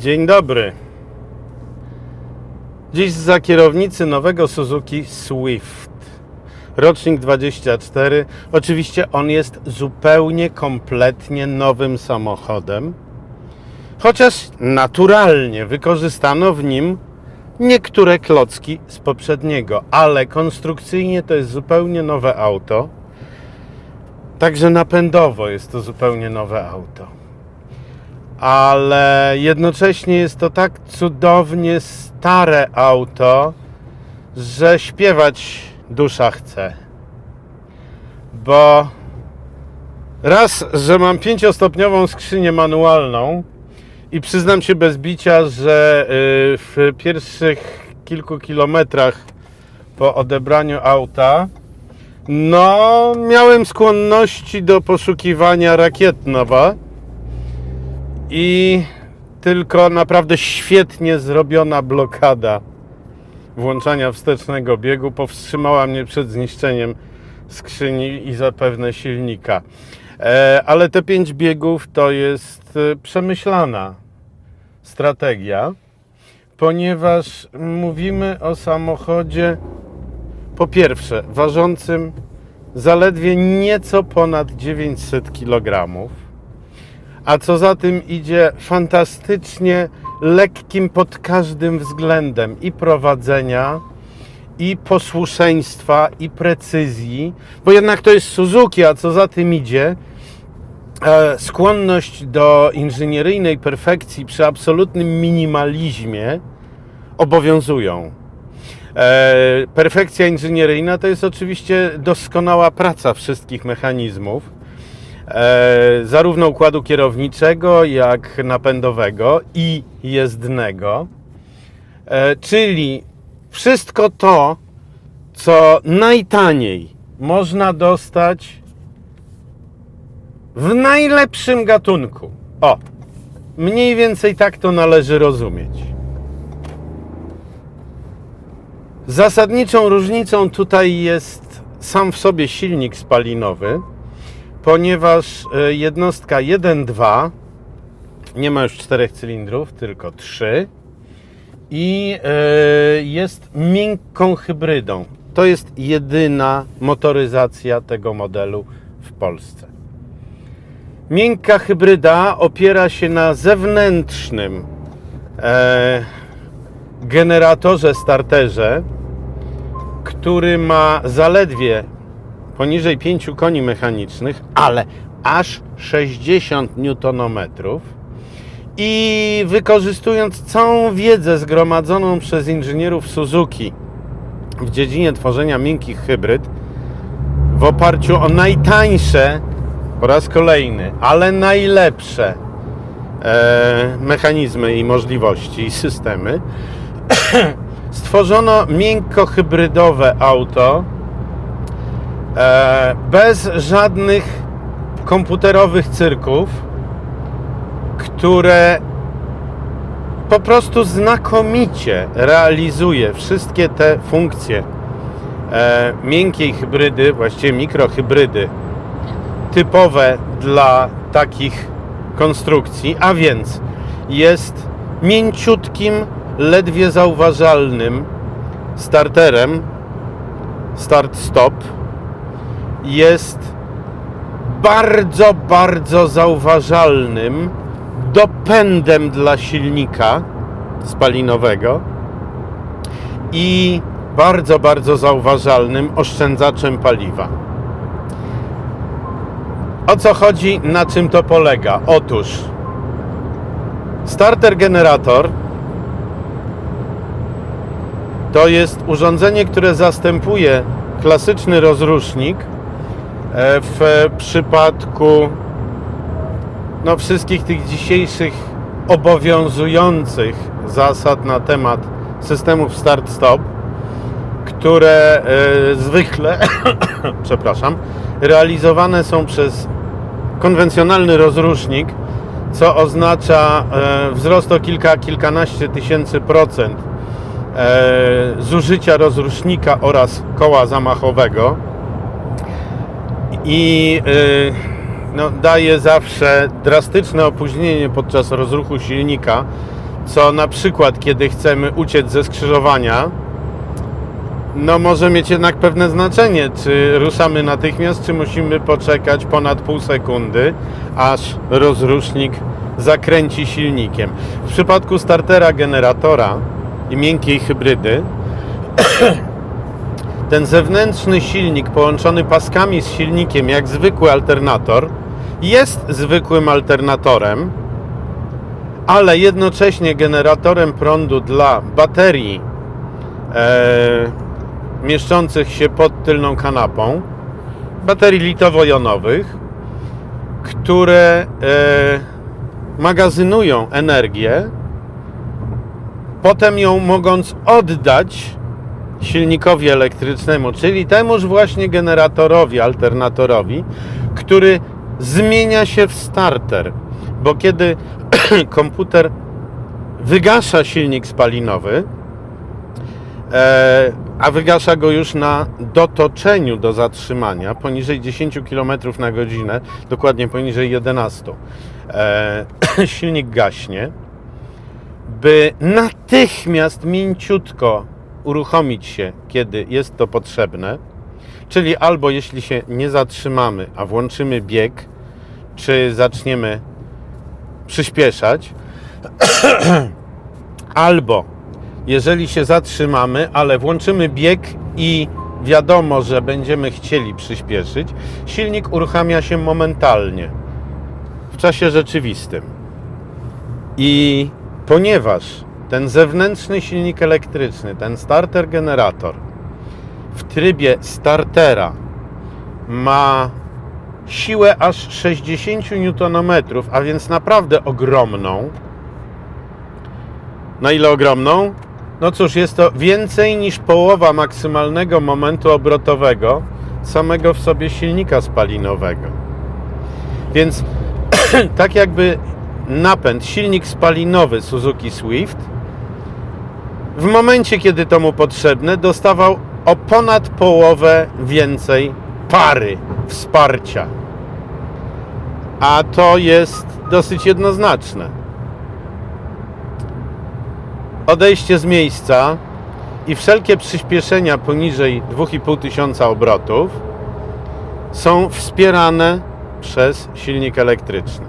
Dzień dobry. Dziś za kierownicy nowego Suzuki Swift. Rocznik 24. Oczywiście on jest zupełnie, kompletnie nowym samochodem. Chociaż naturalnie wykorzystano w nim niektóre klocki z poprzedniego, ale konstrukcyjnie to jest zupełnie nowe auto. Także napędowo jest to zupełnie nowe auto ale jednocześnie jest to tak cudownie stare auto, że śpiewać dusza chce. Bo raz, że mam pięciostopniową skrzynię manualną i przyznam się bez bicia, że y, w pierwszych kilku kilometrach po odebraniu auta no, miałem skłonności do poszukiwania rakietnowa i tylko naprawdę świetnie zrobiona blokada włączania wstecznego biegu powstrzymała mnie przed zniszczeniem skrzyni i zapewne silnika. E, ale te pięć biegów to jest e, przemyślana strategia, ponieważ mówimy o samochodzie po pierwsze ważącym zaledwie nieco ponad 900 kg a co za tym idzie, fantastycznie lekkim pod każdym względem i prowadzenia, i posłuszeństwa, i precyzji, bo jednak to jest Suzuki, a co za tym idzie, e, skłonność do inżynieryjnej perfekcji przy absolutnym minimalizmie obowiązują. E, perfekcja inżynieryjna to jest oczywiście doskonała praca wszystkich mechanizmów zarówno układu kierowniczego, jak napędowego i jezdnego. E, czyli wszystko to, co najtaniej można dostać w najlepszym gatunku. O, mniej więcej tak to należy rozumieć. Zasadniczą różnicą tutaj jest sam w sobie silnik spalinowy ponieważ e, jednostka 1.2 nie ma już czterech cylindrów, tylko 3 i e, jest miękką hybrydą. To jest jedyna motoryzacja tego modelu w Polsce. Miękka hybryda opiera się na zewnętrznym e, generatorze starterze, który ma zaledwie poniżej 5 koni mechanicznych, ale aż 60 Nm i wykorzystując całą wiedzę zgromadzoną przez inżynierów Suzuki w dziedzinie tworzenia miękkich hybryd w oparciu o najtańsze po raz kolejny, ale najlepsze e, mechanizmy i możliwości i systemy stworzono miękko-hybrydowe auto E, bez żadnych komputerowych cyrków, które po prostu znakomicie realizuje wszystkie te funkcje e, miękkiej hybrydy, właściwie mikrohybrydy, typowe dla takich konstrukcji, a więc jest mięciutkim, ledwie zauważalnym starterem start-stop jest bardzo, bardzo zauważalnym dopędem dla silnika spalinowego i bardzo, bardzo zauważalnym oszczędzaczem paliwa. O co chodzi, na czym to polega? Otóż starter generator to jest urządzenie, które zastępuje klasyczny rozrusznik w przypadku no, wszystkich tych dzisiejszych obowiązujących zasad na temat systemów start-stop, które e, zwykle, przepraszam, realizowane są przez konwencjonalny rozrusznik, co oznacza e, wzrost o kilka, kilkanaście tysięcy procent zużycia rozrusznika oraz koła zamachowego i y, no, daje zawsze drastyczne opóźnienie podczas rozruchu silnika, co na przykład, kiedy chcemy uciec ze skrzyżowania, no może mieć jednak pewne znaczenie, czy ruszamy natychmiast, czy musimy poczekać ponad pół sekundy, aż rozrusznik zakręci silnikiem. W przypadku startera generatora i miękkiej hybrydy ten zewnętrzny silnik połączony paskami z silnikiem jak zwykły alternator jest zwykłym alternatorem, ale jednocześnie generatorem prądu dla baterii e, mieszczących się pod tylną kanapą, baterii litowo-jonowych, które e, magazynują energię, potem ją mogąc oddać silnikowi elektrycznemu, czyli temuż właśnie generatorowi, alternatorowi, który zmienia się w starter. Bo kiedy komputer wygasza silnik spalinowy, e, a wygasza go już na dotoczeniu do zatrzymania poniżej 10 km na godzinę, dokładnie poniżej 11, e, silnik gaśnie, by natychmiast mięciutko uruchomić się, kiedy jest to potrzebne, czyli albo jeśli się nie zatrzymamy, a włączymy bieg, czy zaczniemy przyspieszać, albo jeżeli się zatrzymamy, ale włączymy bieg i wiadomo, że będziemy chcieli przyspieszyć, silnik uruchamia się momentalnie w czasie rzeczywistym. I ponieważ ten zewnętrzny silnik elektryczny, ten starter generator w trybie startera ma siłę aż 60 Nm, a więc naprawdę ogromną. Na ile ogromną? No cóż, jest to więcej niż połowa maksymalnego momentu obrotowego samego w sobie silnika spalinowego. Więc tak jakby napęd, silnik spalinowy Suzuki Swift w momencie, kiedy to mu potrzebne, dostawał o ponad połowę więcej pary, wsparcia. A to jest dosyć jednoznaczne. Odejście z miejsca i wszelkie przyspieszenia poniżej 2500 obrotów są wspierane przez silnik elektryczny.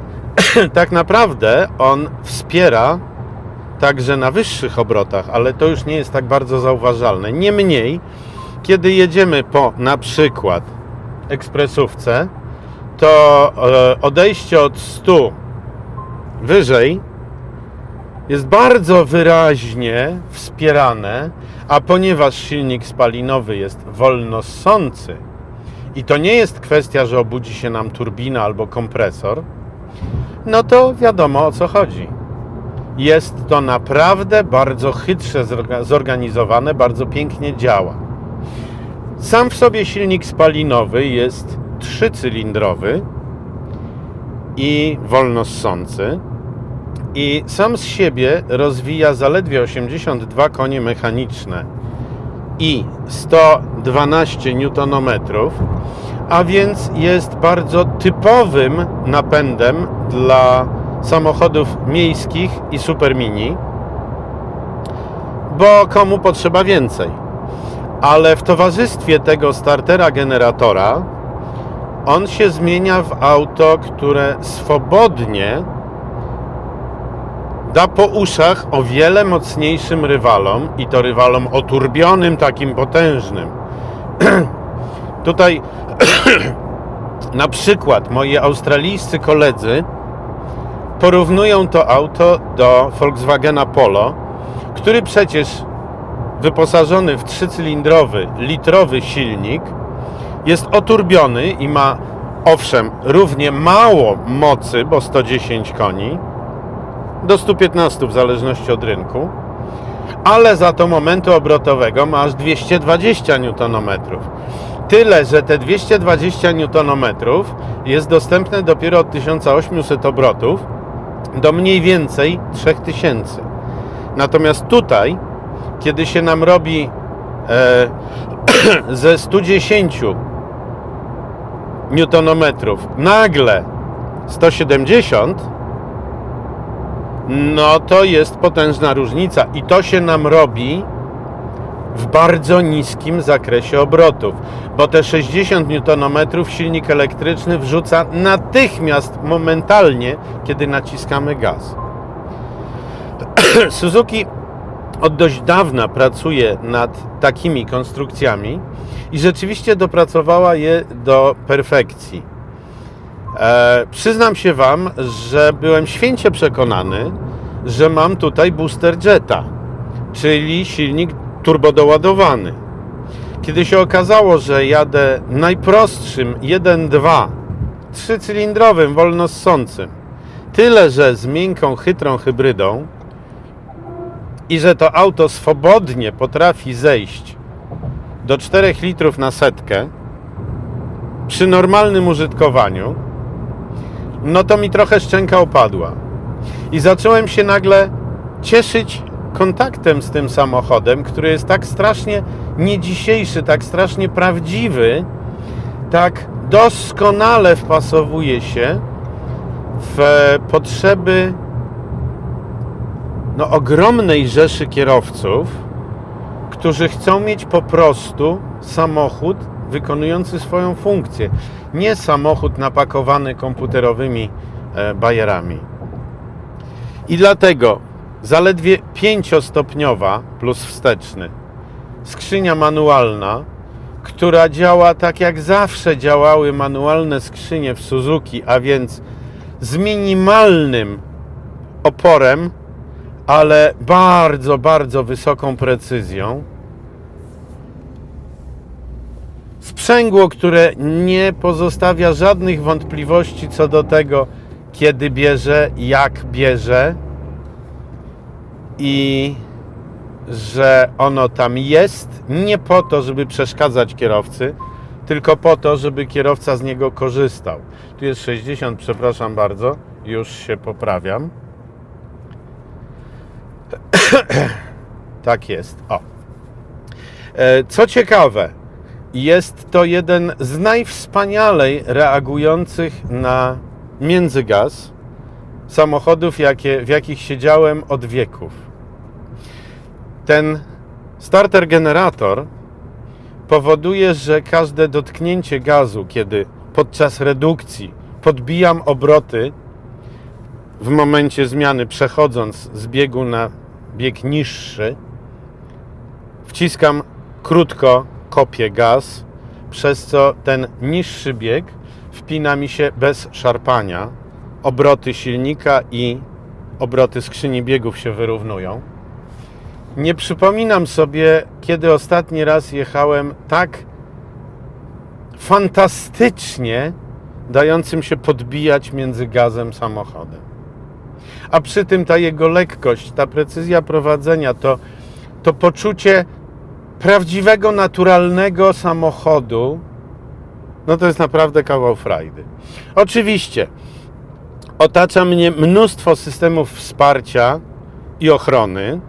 tak naprawdę on wspiera także na wyższych obrotach, ale to już nie jest tak bardzo zauważalne. Niemniej, kiedy jedziemy po na przykład ekspresówce, to e, odejście od 100 wyżej jest bardzo wyraźnie wspierane, a ponieważ silnik spalinowy jest wolno ssący i to nie jest kwestia, że obudzi się nam turbina albo kompresor, no to wiadomo o co chodzi. Jest to naprawdę bardzo chytrze zorganizowane, bardzo pięknie działa. Sam w sobie silnik spalinowy jest trzycylindrowy i wolno ssący i sam z siebie rozwija zaledwie 82 konie mechaniczne i 112 Nm, a więc jest bardzo typowym napędem dla samochodów miejskich i super mini, bo komu potrzeba więcej. Ale w towarzystwie tego startera generatora on się zmienia w auto, które swobodnie da po uszach o wiele mocniejszym rywalom i to rywalom oturbionym, takim potężnym. Tutaj na przykład moi australijscy koledzy porównują to auto do Volkswagena Polo, który przecież wyposażony w trzycylindrowy, litrowy silnik jest oturbiony i ma owszem równie mało mocy, bo 110 koni, do 115 w zależności od rynku, ale za to momentu obrotowego ma aż 220 Nm. Tyle, że te 220 Nm jest dostępne dopiero od 1800 obrotów do mniej więcej 3000. Natomiast tutaj, kiedy się nam robi e, ze 110 Newtonometrów nagle 170, no to jest potężna różnica i to się nam robi w bardzo niskim zakresie obrotów, bo te 60 Nm silnik elektryczny wrzuca natychmiast, momentalnie, kiedy naciskamy gaz. Suzuki od dość dawna pracuje nad takimi konstrukcjami i rzeczywiście dopracowała je do perfekcji. E, przyznam się Wam, że byłem święcie przekonany, że mam tutaj booster jetta, czyli silnik turbodoładowany. Kiedy się okazało, że jadę najprostszym 1.2 trzycylindrowym, wolnossącym, tyle że z miękką, chytrą hybrydą i że to auto swobodnie potrafi zejść do 4 litrów na setkę przy normalnym użytkowaniu, no to mi trochę szczęka opadła. I zacząłem się nagle cieszyć kontaktem z tym samochodem, który jest tak strasznie nie dzisiejszy, tak strasznie prawdziwy, tak doskonale wpasowuje się w potrzeby no, ogromnej rzeszy kierowców, którzy chcą mieć po prostu samochód wykonujący swoją funkcję. Nie samochód napakowany komputerowymi e, bajerami. I dlatego zaledwie pięciostopniowa plus wsteczny skrzynia manualna, która działa tak jak zawsze działały manualne skrzynie w Suzuki, a więc z minimalnym oporem, ale bardzo, bardzo wysoką precyzją. Sprzęgło, które nie pozostawia żadnych wątpliwości co do tego, kiedy bierze, jak bierze i że ono tam jest nie po to, żeby przeszkadzać kierowcy, tylko po to, żeby kierowca z niego korzystał. Tu jest 60, przepraszam bardzo, już się poprawiam. tak jest. O. E, Co ciekawe, jest to jeden z najwspanialej reagujących na międzygaz samochodów, jakie, w jakich siedziałem od wieków. Ten starter generator powoduje, że każde dotknięcie gazu, kiedy podczas redukcji podbijam obroty w momencie zmiany, przechodząc z biegu na bieg niższy, wciskam krótko, kopię gaz, przez co ten niższy bieg wpina mi się bez szarpania. Obroty silnika i obroty skrzyni biegów się wyrównują. Nie przypominam sobie, kiedy ostatni raz jechałem tak fantastycznie dającym się podbijać między gazem samochodem. A przy tym ta jego lekkość, ta precyzja prowadzenia, to, to poczucie prawdziwego, naturalnego samochodu, no to jest naprawdę kawał frajdy. Oczywiście otacza mnie mnóstwo systemów wsparcia i ochrony,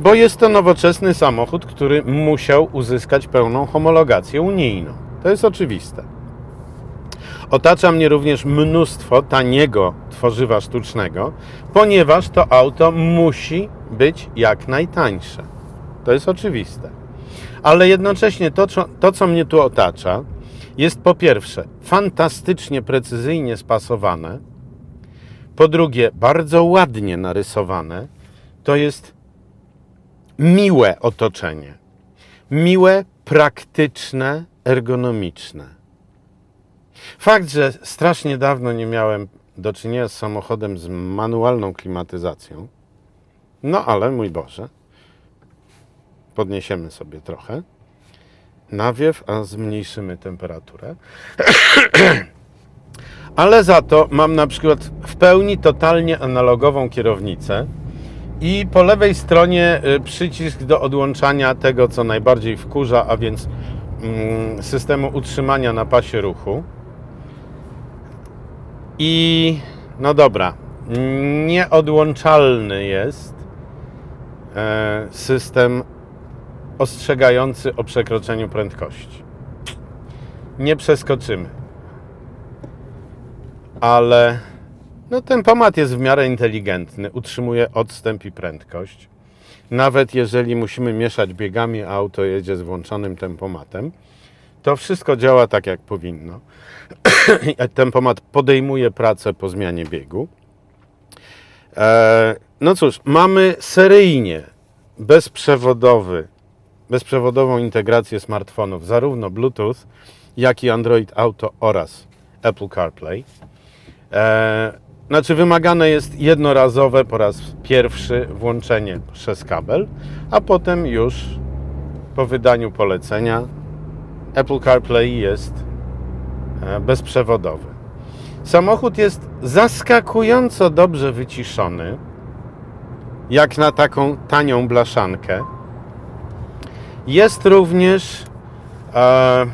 bo jest to nowoczesny samochód, który musiał uzyskać pełną homologację unijną. To jest oczywiste. Otacza mnie również mnóstwo taniego tworzywa sztucznego, ponieważ to auto musi być jak najtańsze. To jest oczywiste. Ale jednocześnie to, to co mnie tu otacza, jest po pierwsze fantastycznie precyzyjnie spasowane, po drugie bardzo ładnie narysowane. To jest miłe otoczenie. Miłe, praktyczne, ergonomiczne. Fakt, że strasznie dawno nie miałem do czynienia z samochodem z manualną klimatyzacją, no ale mój Boże, podniesiemy sobie trochę nawiew, a zmniejszymy temperaturę. Ale za to mam na przykład w pełni totalnie analogową kierownicę i po lewej stronie y, przycisk do odłączania tego, co najbardziej wkurza, a więc mm, systemu utrzymania na pasie ruchu. I no dobra, nieodłączalny jest e, system ostrzegający o przekroczeniu prędkości. Nie przeskoczymy. Ale No tempomat jest w miarę inteligentny, utrzymuje odstęp i prędkość. Nawet jeżeli musimy mieszać biegami, a auto jedzie z włączonym tempomatem, to wszystko działa tak jak powinno. Tempomat podejmuje pracę po zmianie biegu. E, no cóż, mamy seryjnie bezprzewodowy, bezprzewodową integrację smartfonów, zarówno Bluetooth, jak i Android Auto oraz Apple CarPlay. Znaczy wymagane jest jednorazowe po raz pierwszy włączenie przez kabel, a potem już po wydaniu polecenia Apple CarPlay jest e, bezprzewodowy. Samochód jest zaskakująco dobrze wyciszony, jak na taką tanią blaszankę. Jest również e,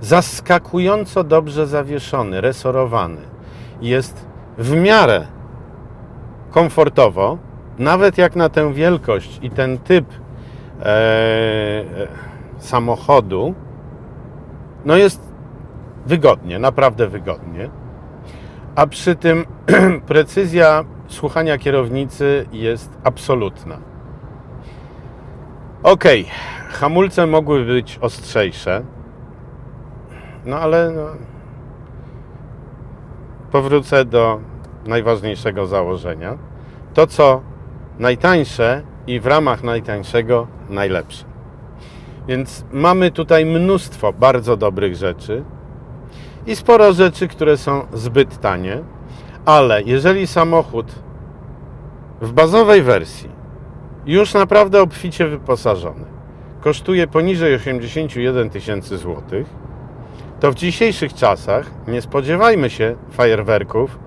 zaskakująco dobrze zawieszony, resorowany. Jest w miarę komfortowo, nawet jak na tę wielkość i ten typ e, e, samochodu, no jest wygodnie, naprawdę wygodnie. A przy tym precyzja słuchania kierownicy jest absolutna. Ok, hamulce mogły być ostrzejsze, no ale no, powrócę do najważniejszego założenia. To, co najtańsze i w ramach najtańszego najlepsze. Więc mamy tutaj mnóstwo bardzo dobrych rzeczy i sporo rzeczy, które są zbyt tanie, ale jeżeli samochód w bazowej wersji już naprawdę obficie wyposażony kosztuje poniżej 81 tysięcy złotych, to w dzisiejszych czasach nie spodziewajmy się fajerwerków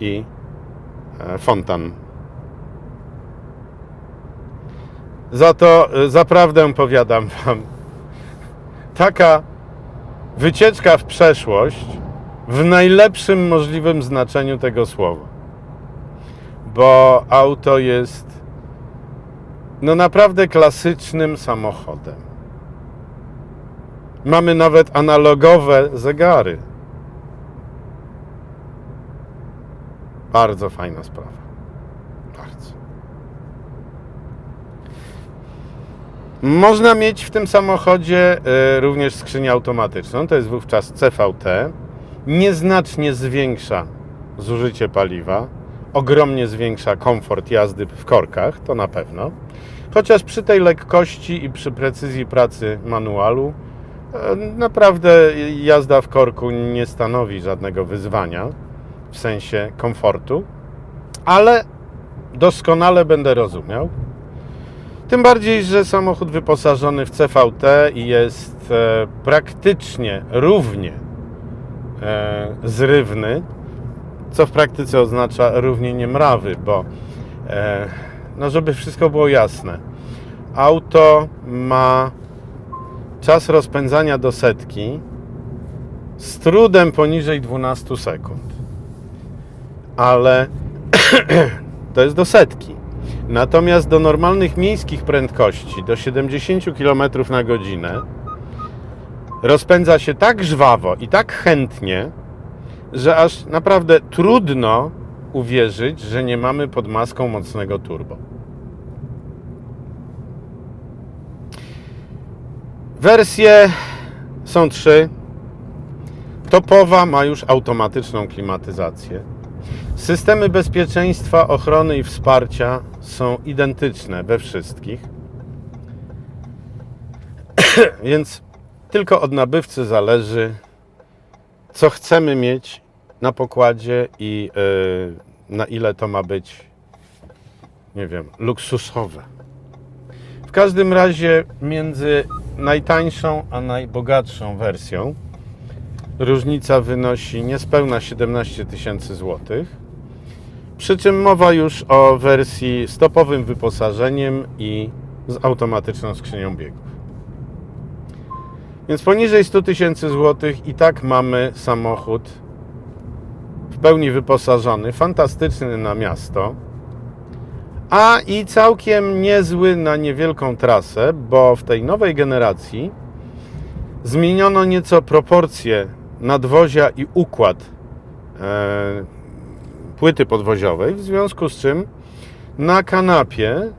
i e, fontan. Za to e, zaprawdę powiadam Wam, taka wycieczka w przeszłość w najlepszym możliwym znaczeniu tego słowa. Bo auto jest no naprawdę klasycznym samochodem. Mamy nawet analogowe zegary. Bardzo fajna sprawa. Bardzo. Można mieć w tym samochodzie y, również skrzynię automatyczną. To jest wówczas CVT. Nieznacznie zwiększa zużycie paliwa. Ogromnie zwiększa komfort jazdy w korkach, to na pewno. Chociaż przy tej lekkości i przy precyzji pracy manualu, naprawdę jazda w korku nie stanowi żadnego wyzwania w sensie komfortu, ale doskonale będę rozumiał. Tym bardziej, że samochód wyposażony w CVT jest e, praktycznie równie e, zrywny, co w praktyce oznacza równie niemrawy, bo no żeby wszystko było jasne. Auto ma czas rozpędzania do setki z trudem poniżej 12 sekund. Ale to jest do setki. Natomiast do normalnych miejskich prędkości, do 70 km na godzinę, rozpędza się tak żwawo i tak chętnie, że aż naprawdę trudno uwierzyć, że nie mamy pod maską mocnego turbo. Wersje są trzy. Topowa ma już automatyczną klimatyzację. Systemy bezpieczeństwa, ochrony i wsparcia są identyczne we wszystkich. Więc tylko od nabywcy zależy, co chcemy mieć na pokładzie i yy, na ile to ma być, nie wiem, luksusowe. W każdym razie między najtańszą a najbogatszą wersją różnica wynosi niespełna 17 tysięcy złotych. Przy czym mowa już o wersji z topowym wyposażeniem i z automatyczną skrzynią biegów. Więc poniżej 100 tysięcy złotych i tak mamy samochód w pełni wyposażony, fantastyczny na miasto, a i całkiem niezły na niewielką trasę, bo w tej nowej generacji zmieniono nieco proporcje nadwozia i układ e, płyty podwoziowej, w związku z czym na kanapie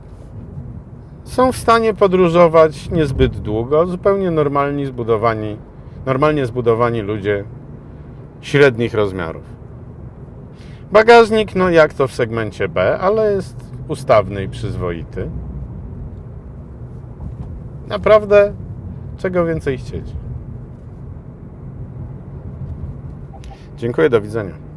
są w stanie podróżować niezbyt długo, zupełnie normalni zbudowani, normalnie zbudowani ludzie średnich rozmiarów. Bagażnik, no jak to w segmencie B, ale jest ustawny i przyzwoity. Naprawdę, czego więcej chcieć. Dziękuję, do widzenia.